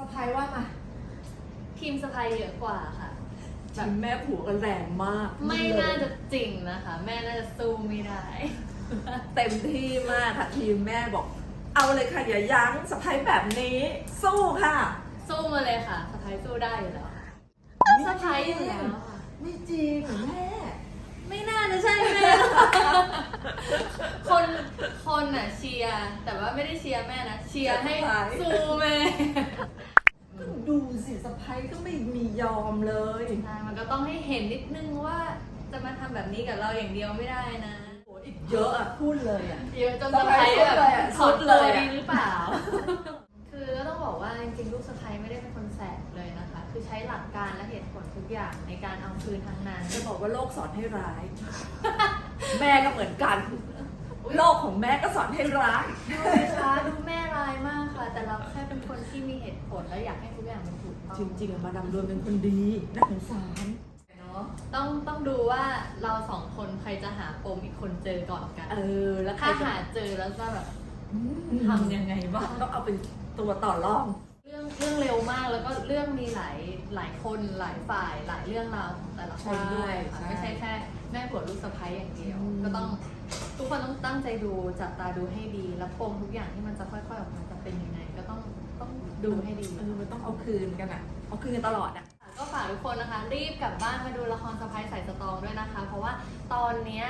สะพายว่ามาทีมสะพายเยอะกว่าค่ะ ทีมแม่ผัวกันแรงมากไม่น่าจะจริงนะคะ แม่น่าจะสู้ไม่ได้ เต็มที่มากค่ะทีมแม่บอก เอาเลยค่ะอย่ายั้งสะพายแบบนี้ สู้ค่ะ สู้มาเลยค่ะสะพายสู้ได้อยู่แล้วค่ะสะพายอยู่แล้วค่ะไม่จริงแม่ไม่น่าจะใช่แม่คนคนน่ะเชียร์แต่ว่าไม่ได้เชียร์แม่นะเชียร์ให้สู้แม่ อมเลย ใช่มันก็ต้องให้เห็นนิดนึงว่าจะมาทำแบบนี้กับเราอย่างเดียวไม่ได้นะโอ้อีกเยอะอะพูดเลยอะเยอะจนสะพายแบบสุดเลยอะถอดตัวดีหรือเปล่า คือก็ต้องบอกว่าจริงๆลูกสะใภ้ไม่ได้เป็นคนแสบเลยนะคะ คือใช้หลักการและเหตุผลทุกอย่างในการเอาคืนทั้งนั้น จะบอกว่าโลกสอนให้ร้าย แม่ก็เหมือนกัน โลกของแม่ก็สอนให้ร้าย ดูสิคะดูแม่ร้ายมากค่ะ แต่เราแค่เป็นคนที่มีเหตุผลและอยากให้ทุกอย่างมันถูกต้องจริงๆอะมาดามดวนเป็นคนดีน่าสงสาร เนาะต้องต้องดูว่าเราสองคนใครจะหาปมอีกคนเจอก่อนกัน เออ แล้วใครถ้าจะหาเจอแล้วจะแบบอืมทำยังไงบ้าง ต้องเอาเป็นตัวต่อรอง เรื่องเรื่องเร็วมากแล้วก็เรื่องมีหลายหลายคนหลายฝ่ายหลายเรื่องราวของแต่ละคนใช่ด้วยค่ะใช่ไม่ใช่แค่แม่ผัวลูกสะใภ้อย่างเดียว อืม ก็ต้องทุกคนต้องตั้งใจดูจับตาดูให้ดี แล้วปมทุกอย่างที่มันจะค่อยๆออกมาจะเป็นยังไง ก็ต้องต้อง ดูให้ดีเออมันต้องเอาคืนกันอะเอาคืนกันตลอดอะค่ะก็ฝากทุกคนนะคะ รีบกลับบ้านมาดูละครสะพายใส่สตองด้วยนะคะ เพราะว่าตอนเนี้ย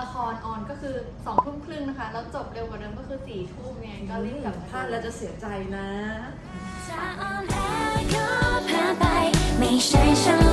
ละครออนก็คือสองทุ่มครึ่งนะคะ แล้วจบเร็วกว่าเดิมก็คือสี่ทุ่มเนี่ยก็รีบกลับมาพลาดแล้วจะเสียใจนะ จะอ่อนแอก็แพ้ไป ไม่ใช่ฉัน